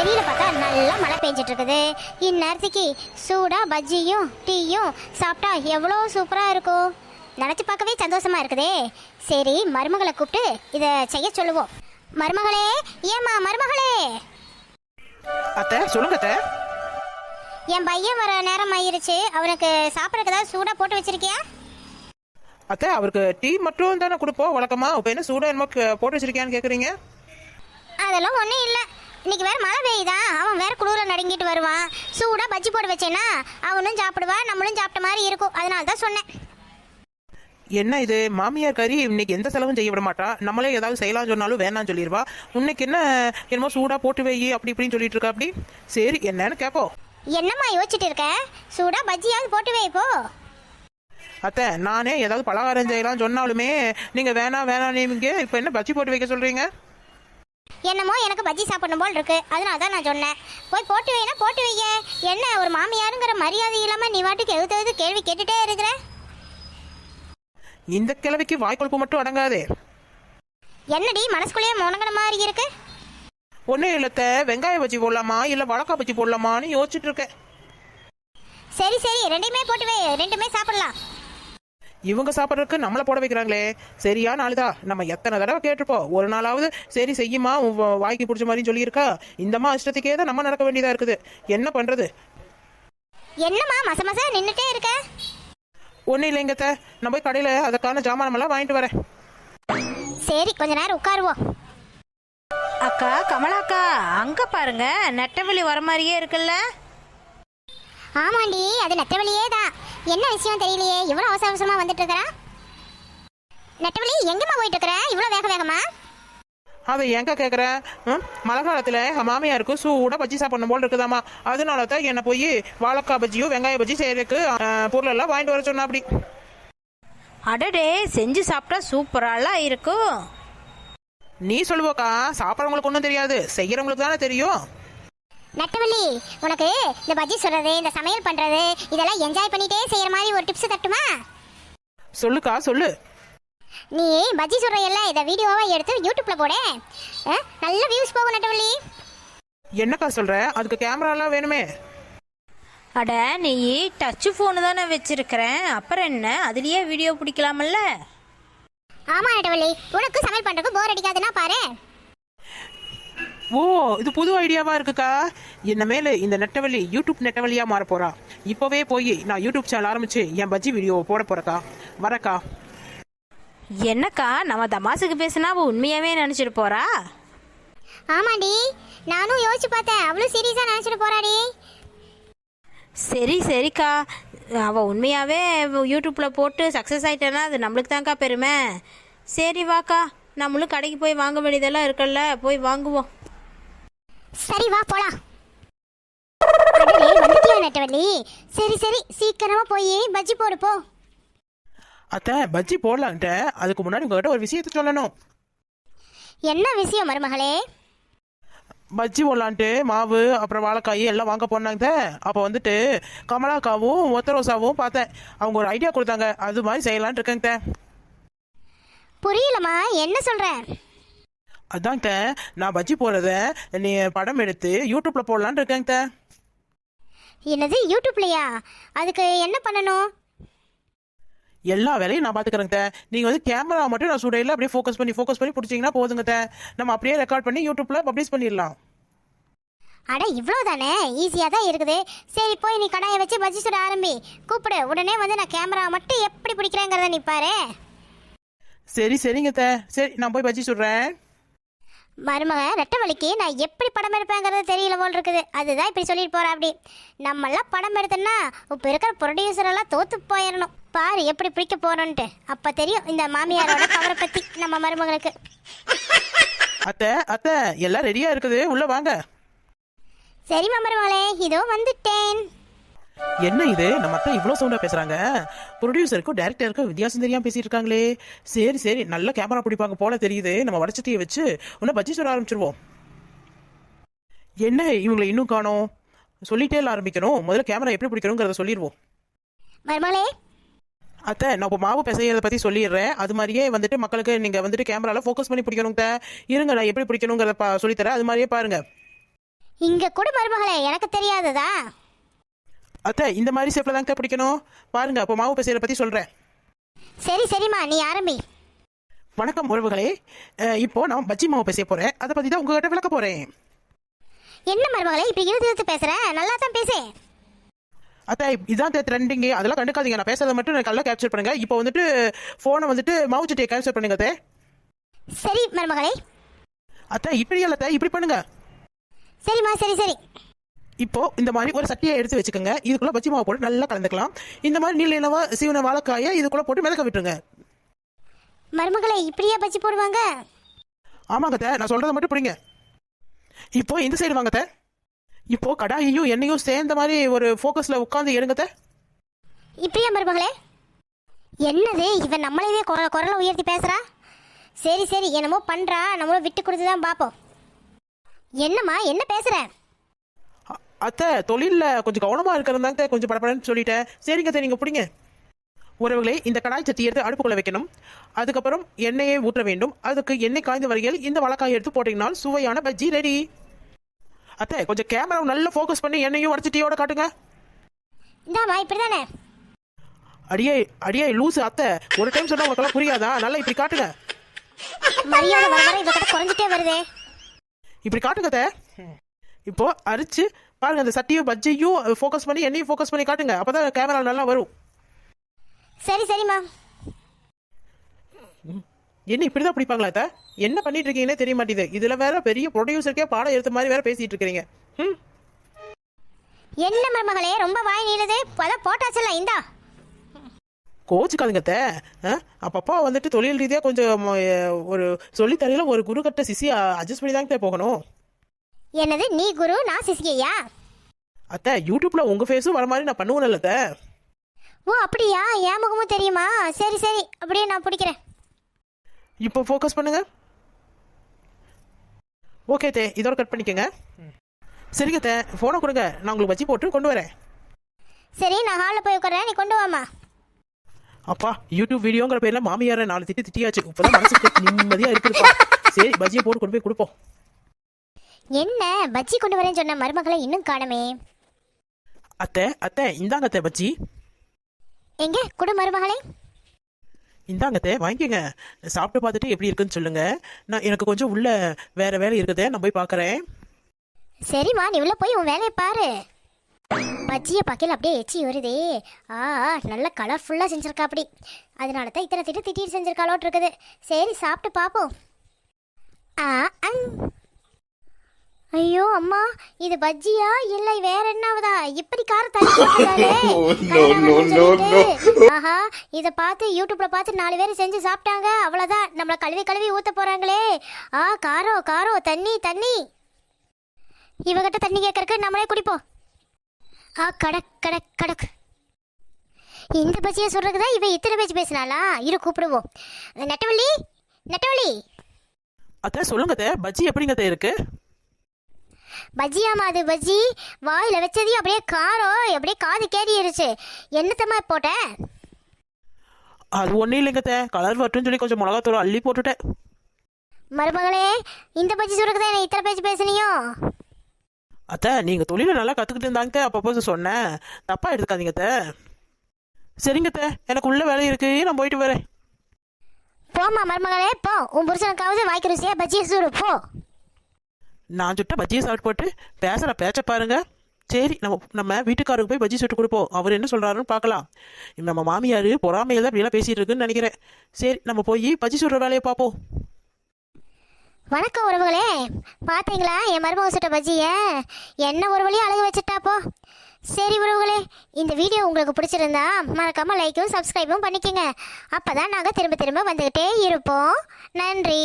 வெளியில பார்த்தா நல்லா மழை பெஞ்சிட்டு இருக்குது இந்நேரத்துக்கு சூடா பஜ்ஜியும் டீயும் சாப்பிட்டா எவ்வளோ சூப்பரா இருக்கும். நினச்சி பார்க்கவே சந்தோஷமா இருக்குதே. சரி மருமகளை கூப்பிட்டு இதை செய்ய சொல்லுவோம். மருமகளே ஏம்மா மருமகளே? அத்தை சொல்லுங்க அத்தை. என் பையன் வர நேரம் ஆயிருச்சு. அவனுக்கு சாப்பிட்றதுக்கு ஏதாவது சூடா போட்டு வச்சிருக்கியா? அத்தை அவருக்கு டீ மட்டும் தானே கொடுப்போம். வழக்கமா இப்போ என்ன சூடா என்னமோ போட்டு வச்சிருக்கியான்னு கேக்குறீங்க? அதெல்லாம் ஒன்றும் இல்லை. இன்னைக்கு வேற மழை பெய்யுதா? அவன் வேற குளிர நடுங்கிட்டு வருவான். சூடா பஜ்ஜி போட்டு வச்சேன்னா அவனும் சாப்பிடுவான் நம்மளும் சாப்பிட்ட மாதிரி இருக்கும். அதனால தான் சொன்னேன். என்ன இது? மாமியார் கறி இன்னைக்கு எந்த செலவும் செய்ய விட மாட்டா? நம்மளே ஏதாவது செய்யலாம் சொன்னாலும் வேணாம்னு சொல்லிடுவா இன்னைக்கு என்ன என்னமோ சூடா போட்டு வை அப்படி இப்படின்னு சொல்லிட்டு இருக்கா அப்படி? சரி என்னன்னு கேட்போம் என்னம்மா யோசிச்சுட்டு இருக்க? சூடா பஜ்ஜியாவது போட்டு வை இப்போ அத்தை நானே ஏதாவது பலகாரம் செய்யலாம் சொன்னாலுமே நீங்க வேணாம் வேணாம் நீங்க இப்போ என்ன பஜ்ஜி போட்டு வைக்க சொல்றீங்க? என்னமோ எனக்கு பஜ்ஜி சாப்பிடணும் போல் இருக்கு. அதனால தான் நான் சொன்னேன். போய் போட்டு வைனா போட்டு வைய என்ன ஒரு மாமியாருங்கிற மரியாதை இல்லாம நீ வாட்டுக்கு எழுத்து எழுத்து கேள்வி கேட்டுட்டே இருக்கிற? இந்த கிழவிக்கு வாய்க்கொழுப்பு மட்டும் அடங்காதே. என்னடி மனசுக்குள்ளேயே முணங்கின மாதிரி இருக்கு? ஒன்றும் இல்லத்த வெங்காய பஜ்ஜி போடலாமா இல்லை வழக்கா பஜ்ஜி போடலாமான்னு யோசிச்சுட்டு இருக்கேன். சரி சரி ரெண்டுமே போட்டு வை. ரெண்டுமே சாப்பிடலாம். இவங்க சாப்பிட்றதுக்கு நம்மளை போட வைக்கிறாங்களே. சரியா நாளுதா நம்ம எத்தனை தடவை கேட்டிருப்போம். ஒரு நாளாவது சரி செய்யுமா? வாய்க்கு பிடிச்ச மாதிரின்னு சொல்லியிருக்கா? இந்தம்மா இஷ்டத்துக்கே தான் நம்ம நடக்க வேண்டியதா இருக்குது. என்ன பண்றது? என்னம்மா மச மச நின்றுட்டே இருக்க? ஒன்றும் இல்லைங்கத்த நான் போய் கடையில் அதுக்கான ஜாமானமெல்லாம் வாங்கிட்டு வரேன். சரி கொஞ்ச நேரம் உட்காருவோம். அக்கா கமலாக்கா அங்க பாருங்க. நெட்டவெளி வர மாதிரியே இருக்குல்ல? ஆமாண்டி அது நெட்டவழியே தான் என்ன விஷயம் தெரியலையே? இவ்வளோ அவசர அவசரமா வந்துட்டு இருக்கிறா நெட்டவழி எங்கம்மா போயிட்டு இருக்கிற இவ்வளோ வேக வேகமா? அதை எங்க கேட்குறேன் மழை காலத்தில் எங்கள் மாமியாருக்கு சூடாக பஜ்ஜி சாப்பிடணும் போல் இருக்குதாம்மா. அதனால தான் என்னை போய் வாழைக்காய் பஜ்ஜியும் வெங்காய பஜ்ஜி செய்யறதுக்கு பொருளெல்லாம் வாங்கிட்டு வர சொன்னா அப்படி அடடே செஞ்சு சாப்பிட்டா சூப்பராலாம் இருக்கும். நீ சொல்லுவோக்கா சாப்பிட்றவங்களுக்கு ஒன்றும் தெரியாது. செய்யறவங்களுக்கு தானே தெரியும். நெட்டவள்ளி உனக்கு இந்த பஜ்ஜி சுடுறது இந்த சமையல் பண்றது இதெல்லாம் என்ஜாய் பண்ணிட்டே செய்யற மாதிரி ஒரு டிப்ஸ் தட்டுமா? சொல்லுக்கா சொல்லு. நீ பஜ்ஜி சுடுறையல்ல இதை வீடியோவா எடுத்து யூடியூப்ல போடு. நல்ல வியூஸ் போகும் நெட்டவள்ளி. என்னக்கா சொல்ற? அதுக்கு கேமராலாம் வேணுமே. அட நீ டச் ஃபோனு தானே வச்சிருக்கிறேன் அப்புறம் என்ன? அதுலயே வீடியோ பிடிக்கலாமல்ல? ஆமா நெட்டவள்ளி உனக்கு சமையல் பண்றதுக்கு போர் அடிக்காதுன்னா பாரு. ஓ இது புது ஐடியாவா இருக்குக்கா? இனிமேல் இந்த நெட்டவழி யூடியூப் நெட்டவழியா மாற போறா? இப்போவே போய் நான் யூடியூப் சேனல் ஆரம்பிச்சு என் பஜ்ஜி வீடியோ போட போறக்கா. வரக்கா. என்னக்கா நம்ம தமாசுக்கு பேசினா அவ உண்மையாவே நினைச்சிட்டு போறா? ஆமாண்டி நானும் யோசிச்சு பார்த்தேன். அவ்வளவு சீரியஸா நினைச்சிட்டு போறாடி. சரி சரிக்கா. அவ உண்மையாவே யூடியூப்ல போட்டு சக்ஸஸ் ஆயிட்டேன்னா அது நம்மளுக்கு தான்க்கா பெருமை. சரி வாக்கா நம்மளும் கடைக்கு போய் வாங்க வேண்டியதெல்லாம் இருக்குல்ல போய் வாங்குவோம். சரி வா போலாம். நெட்டவள்ளி? சரி சரி சீக்கிரமா போய் பஜ்ஜி போடு போ. அத்தை பஜ்ஜி போடலான்ட்ட அதுக்கு முன்னாடி உங்ககிட்ட ஒரு விஷயத்த சொல்லணும். என்ன விஷயம் மருமகளே? பஜ்ஜி போடலான்ட்டு மாவு அப்புறம் வாழைக்காய் எல்லாம் வாங்க போனாங்க அப்போ வந்துட்டு கமலாக்காவும் ஒத்த ரோசாவும் பார்த்தேன். அவங்க ஒரு ஐடியா கொடுத்தாங்க. அது மாதிரி செய்யலான்ட்டு இருக்கேங்க புரியலம்மா என்ன சொல்ற? அதாங்க நான் பஜ்ஜி போடுறத நீ படம் எடுத்து யூடியூப்ல போடலான்ட்டு இருக்கேங்க என்னது யூடியூப்லயா? அதுக்கு என்ன பண்ணணும்? எல்லா வேலையும் நான் பார்த்துக்கிறேங்க நீங்கள் வந்து கேமரா மட்டும் நான் சுடையில் அப்படியே ஃபோக்கஸ் பண்ணி ஃபோக்கஸ் பண்ணி பிடிச்சிங்கன்னா போதுங்க. நம்ம அப்படியே ரெக்கார்ட் பண்ணி யூடியூப்ல பப்ளிஷ் பண்ணிடலாம். அட இவ்வளோ தானே ஈஸியாக தான் இருக்குது. சரி போய் நீ கடாயை வச்சு பஜ்ஜி சுட ஆரம்பி. கூப்பிடு உடனே வந்து நான் கேமரா மட்டும் எப்படி பிடிக்கிறேங்கிறத நீ பாரு. சரி சரிங்க. சரி நான் போய் பஜ்ஜி சுடுறேன். மருமக ரெட்ட வலிக்கு நான் எப்படி படம் எடுப்பேங்கிறது தெரியல போல் இருக்குது. அதுதான் இப்படி சொல்லிட்டு போறா அப்படி. நம்மளாம் படம் எடுத்தோம்னா இப்போ இருக்கிற ப்ரொடியூசர் எல்லாம் தோத்து போயிடணும் பாரு எப்படி பிடிக்க போறோன்ட்டு. அப்ப தெரியும் இந்த மாமியாரோட கவரை பத்தி நம்ம மருமகளுக்கு. அத்தை அத்தை எல்லாம் ரெடியா இருக்குது. உள்ள வாங்க. சரிம்மா மருமகளே இதோ வந்துட்டேன். என்ன இது? நம்ம அத்தை இவ்வளோ சவுண்டா பேசுறாங்க. ப்ரொடியூசருக்கும் டேரக்டருக்கும் வித்தியாசம் தெரியாம பேசிட்டு இருக்காங்களே. சரி சரி நல்ல கேமரா பிடிப்பாங்க போல தெரியுது. நம்ம வடச்சட்டியை வச்சு உன்னை பஜ்ஜி சுட ஆரம்பிச்சிருவோம். என்ன இவங்களை இன்னும் காணோம்? சொல்லிட்டே ஆரம்பிக்கணும். முதல்ல கேமரா எப்படி பிடிக்கணுங்கிறத சொல்லிடுவோம் மருமகளே? அத்தை நான் இப்போ மாவு பிசையறத பற்றி சொல்லிடுறேன். அது மாதிரியே வந்துட்டு மக்களுக்கு நீங்கள் வந்துட்டு கேமரால ஃபோக்கஸ் பண்ணி பிடிக்கணும் அத்தை. இருங்க நான் எப்படி பிடிக்கணுங்கிறத பா சொல்லித்தரேன். அது மாதிரியே பாருங்க. இங்க கூட மருமகளே. எனக்கு தெரியாததா? அத்தை இந்த மாதிரி ஷேப்பில் தாங்க பிடிக்கணும். பாருங்க அப்போ மாவு பசையில பற்றி சொல்கிறேன் சரி சரிம்மா நீ ஆரம்பி. வணக்கம் உறவுகளே. அஹ், இப்போ நான் பஜ்ஜி மாவு பேச போகிறேன் அதை பற்றி தான் உங்ககிட்ட விளக்க போகிறேன் என்ன மருமகளே இப்படி இழுத்து இழுத்து பேசுற? நல்லா தான் பேசு. அத்தை இதான் ட்ரெண்டிங்கு அதெல்லாம் கண்டுக்காதீங்க. நான் பேசுறதை மட்டும் எனக்கு நல்லா கேப்சர் பண்ணுங்க. இப்போ வந்துட்டு ஃபோனை வந்துட்டு மாவு சட்டியை கேப்சர் பண்ணுங்க அத்தை. சரி மருமகளே. அத்தை இப்படி இல்ல அத்தை. இப்படி பண்ணுங்க. சரிம்மா சரி சரி. இப்போ இந்த மாதிரி ஒரு சட்டியை எடுத்து வச்சுக்கோங்க. இதுக்குள்ள பஜ்ஜி மாவு போட்டு நல்லா கலந்துக்கலாம். இந்த மாதிரி நீல இனவா சீவன வாழைக்காயை இதுக்குள்ள போட்டு மிதக்க விட்டுருங்க. மருமகளே இப்படியா பச்சி போடுவாங்க? ஆமாங்க அத்தை நான் சொல்றதை மட்டும் பிடிங்க இப்போ இந்த சைடு வாங்க அத்தை. இப்போ கடாயையும் எண்ணெயும் சேர்ந்த மாதிரி ஒரு ஃபோக்கஸ்ல உட்காந்து எடுங்க அத்தை. இப்படியா மருமகளே? என்னது இவன் நம்மளையே குர குரலை உயர்த்தி பேசுறா? சரி சரி என்னமோ பண்றா. நம்மளும் விட்டு கொடுத்து தான் பார்ப்போம். என்னம்மா என்ன பேசுற? அ- அத்தை தொழில்ல கொஞ்சம் கவனமா இருக்கிறதாங்க கொஞ்சம் படப்படன்னு சொல்லிட்டேன். சரிங்க அத்தை நீங்க பிடிங்க. உறவுகளே இந்த கடாய் சட்டி எடுத்து அடுப்புக்குள்ள வைக்கணும். அதுக்கப்புறம் எண்ணெயை ஊற்ற வேண்டும். அதுக்கு எண்ணெய் காய்ந்த வரையில் இந்த வழக்காய் எடுத்து போட்டீங்கன்னா சுவையான பஜ்ஜி ரெடி அத்தை கொஞ்சம் கேமரா நல்லா ஃபோக்கஸ் பண்ணி எண்ணெயும் உடச்சிட்டியோட காட்டுங்க. இந்தாம்மா இப்படி தானே அடியே அடியே லூசு அத்தை. ஒரு டைம் சொன்னா உங்களுக்கெல்லாம் புரியாதா? நல்லா இப்படி காட்டுங்க. மரியாதை வர வர குறைஞ்சிட்டே வருதே. இப்படி காட்டுங்க அத்தை. இப்போ அரிச்சு பாருங்க அந்த சட்டியும் பஜ்ஜியும் ஃபோக்கஸ் பண்ணி எண்ணெயும் ஃபோக்கஸ் பண்ணி காட்டுங்க. அப்பதான் கேமரா நல்லா வரும். சரி சரிம்மா. என்ன இப்படிதான் பிடிப்பாங்களா அத்தை? என்ன பண்ணிட்டு இருக்கீங்கன்னே தெரிய மாட்டேது இதுல வேற பெரிய ப்ரொடியூசருக்கே பாடம் எடுத்த மாதிரி வேற பேசிட்டு இருக்கிறீங்க. ம் என்ன மருமகளே ரொம்ப வாய் நீளுது. அதான் போட்டாச்சல்ல இந்தா. கோச்சுக்காதுங்க? அப்பப்போ வந்துட்டு தொழில் ரீதியாக கொஞ்சம் ஒரு சொல்லித்தரையில ஒரு குரு கட்ட சிசி அட்ஜஸ்ட் பண்ணி தாங்க போகணும். என்னது நீ குரு நான் சிசிகையா அத்தை யூடியூப்ல உங்க ஃபேஸும் வர மாதிரி நான் பண்ணுவேன்ல அத்தை. ஓ அப்படியா? என் முகமும் தெரியுமா? சரி சரி. அப்படியே நான் பிடிக்கிறேன். இப்போ ஃபோக்கஸ் பண்ணுங்க. ஓகே தே இதோட கட் பண்ணிக்கோங்க. சரிங்க தே ஃபோனை கொடுங்க. நான் உங்களுக்கு வச்சு போட்டு கொண்டு வரேன். சரி நான் ஹாலில் போய் உட்காரேன் நீ கொண்டு வாமா அப்பா யூடியூப் வீடியோங்கிற பேர்ல மாமியார நாலு திட்டி திட்டியாச்சு. இப்பதான் மனசுக்கு நிம்மதியா இருக்குதுப்பா. சரி பஜ்ஜியை போட்டு கொண்டு போய் கொடுப்போம். என்ன பஜ்ஜி கொண்டு வரேன்னு சொன்ன மருமகளை இன்னும் காணமே. அத்தை அத்தை இந்தாங்க அத்தை பஜ்ஜி. எங்க குடு மருமகளே. இந்தாங்க அத்தை வாங்கிக்கோங்க. சாப்பிட்டு பார்த்துட்டு எப்படி இருக்குன்னு சொல்லுங்க. நான் எனக்கு கொஞ்சம் உள்ள வேற வேலை இருக்குதே நான் போய் பார்க்கறேன். சரிம்மா நீ உள்ள போய் உன் வேலையை பாரு. பஜ்ஜியை பக்கையில் அப்படியே எச்சி வருதே ஆ நல்ல கலர்ஃபுல்லாக செஞ்சிருக்கா அப்படி. அதனால தான் இத்தனை திட்டு திட்டிட்டு செஞ்சிருக்காளோட்டு இருக்குது. சரி சாப்பிட்டு பார்ப்போம். ஆ அங். ஐயோ அம்மா இது பஜ்ஜியா? இல்லை வேற என்னவதா? இப்படி கார சொல்லிட்டு. ஆஹா இதை பார்த்து யூடியூப்ல பார்த்து நாலு பேர் செஞ்சு சாப்பிட்டாங்க. அவ்வளோதான் நம்மளை கழுவி கழுவி ஊத்த போறாங்களே. ஆ காரம் காரம் தண்ணி தண்ணி. இவகிட்ட தண்ணி கேட்கறக்கு நம்மளே குடிப்போம். ஆ கடக் கடக் கடக். இந்த பஜ்ஜியை சொல்றதுக்கு தான் இவ இத்தனை பேச்சு பேசினாளா? இரு கூப்பிடுவோம். நெட்டவள்ளி நெட்டவள்ளி. அத்தை சொல்லுங்க பஜ்ஜி எப்படிங்க இருக்கு? பஜ்ஜியாமா அது பஜ்ஜி. வாயில வச்சதையும் அப்படியே காரம் அப்படியே காது கேறிடுச்சு என்னத்தம்மா போட்ட? அது ஒன்றும் இல்லைங்க அத்தை. கலர் வரட்டும்னு சொல்லி கொஞ்சம் மிளகாத்தூள் அள்ளி போட்டுட்டேன். மருமகளே இந்த பஜ்ஜி சொல்றதுக்கு தான் இத்தனை பேச்சு பேசுனியோ அத்தை நீங்கள் தொழிலை நல்லா கற்றுக்கிட்டு இருந்தாங்க அப்பப்போ சொன்னேன். தப்பாக எடுத்துக்காதீங்க அத்தை. சரிங்க அத்தை. எனக்கு உள்ள வேலை இருக்கு. நான் போயிட்டு வரேன். போம்மா மருமகளே போ. உன் புருஷனுக்காவது வாய்க்கு ருசியா பஜ்ஜியை சூடு போ. நான் சுட்ட பஜ்ஜியை சாப்பிட்டு போட்டு பேசுகிற பேச்ச பாருங்க. சரி நம்ம நம்ம வீட்டுக்காரருக்கு போய் பஜ்ஜி சுட்டு கொடுப்போம். அவர் என்ன சொல்கிறாருன்னு பார்க்கலாம். நம்ம மாமியார் பொறாமையில் தான் இப்படிலாம் பேசிகிட்டு இருக்குன்னு நினைக்கிறேன். சரி நம்ம போய் பஜ்ஜி சுடுற வேலையை பார்ப்போம். வணக்கம் உறவுகளே. பார்த்தீங்களா என் மருமக சுட்ட பஜ்ஜிய? என்ன ஒரு வழியும் அழகு வச்சுட்டாப்போ சரி உறவுகளே இந்த வீடியோ உங்களுக்கு பிடிச்சிருந்தா மறக்காமல் லைக்கும் சப்ஸ்கிரைபும் பண்ணிக்கோங்க. அப்பதான் நாங்கள் திரும்ப திரும்ப வந்துக்கிட்டே இருப்போம். நன்றி.